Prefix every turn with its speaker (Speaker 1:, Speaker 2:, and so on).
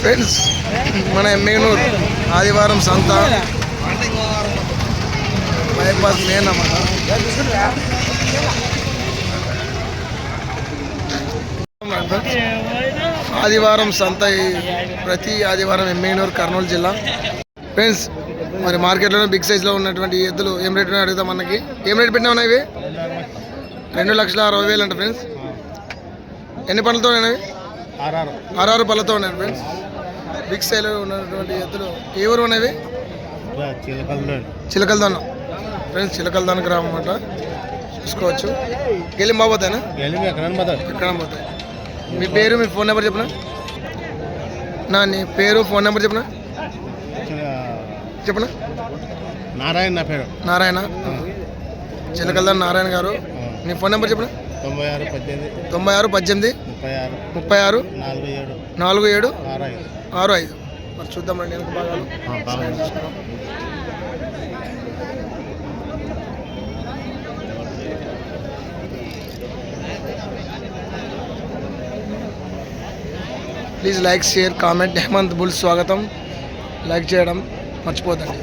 Speaker 1: Friends మన ఎమ్మెగనూర్ ఆదివారం సంత. బైపాస్ మెయిన్ అన్నమాట ఆదివారం సంత ఈ ప్రతి ఆదివారం ఎమ్మెగనూర్ కర్నూలు జిల్లా. ఫ్రెండ్స్ మరి మార్కెట్లోనే బిగ్ సైజ్లో ఉన్నటువంటి ఎద్దులు ఏం రేట్ ఉన్నాయో అడుగుతాం మనకి ఏం రేట్ పెట్టినా ఉన్నాయి ఇవి? రెండు లక్షల అరవై వేలు అంట ఫ్రెండ్స్ ఎన్ని పనులతో ఉన్నాయి
Speaker 2: ఆర్ఆర్.
Speaker 1: పళ్ళతో ఉన్నాయి ఫ్రెండ్స్ బిగ్ సైజ్ ఉన్నటువంటి ఎద్దులు ఏ ఊరు ఉన్నవి
Speaker 2: చిలకల్లో
Speaker 1: చిలకలదాన. ఫ్రెండ్స్ చిలకలదాన గ్రామం అన్నమాట చూసుకోవచ్చు. గెలిం బాబోతాయినా
Speaker 2: వెళ్ళి ఎక్కడ పోతారు
Speaker 1: ఎక్కడ పోతాయి మీ పేరు మీ ఫోన్ నెంబర్ చెప్పనా? నా నీ పేరు ఫోన్ నెంబర్ చెప్పనా? చెప్పనా?
Speaker 2: నారాయణ నా పేరు.
Speaker 1: నారాయణ. చిలకలదాన నారాయణ గారు. నీ ఫోన్ నెంబర్ చెప్పనా?
Speaker 2: తొంభై ఆరు పద్దెనిమిది.
Speaker 1: తొంభై ఆరు పద్దెనిమిది?
Speaker 2: ముప్పై ఆరు.
Speaker 1: ముప్పై ఆరు?
Speaker 2: నాలుగు ఏడు.
Speaker 1: నాలుగు ఏడు?
Speaker 2: ఆరు ఐదు.
Speaker 1: ఆరు ఐదు. మరి చూద్దాం రండి వెనక భాగాలు.
Speaker 2: బాగుంది
Speaker 1: please like share comment Hemanth bull స్వాగతం. లైక్ చేయడం మర్చిపోతండి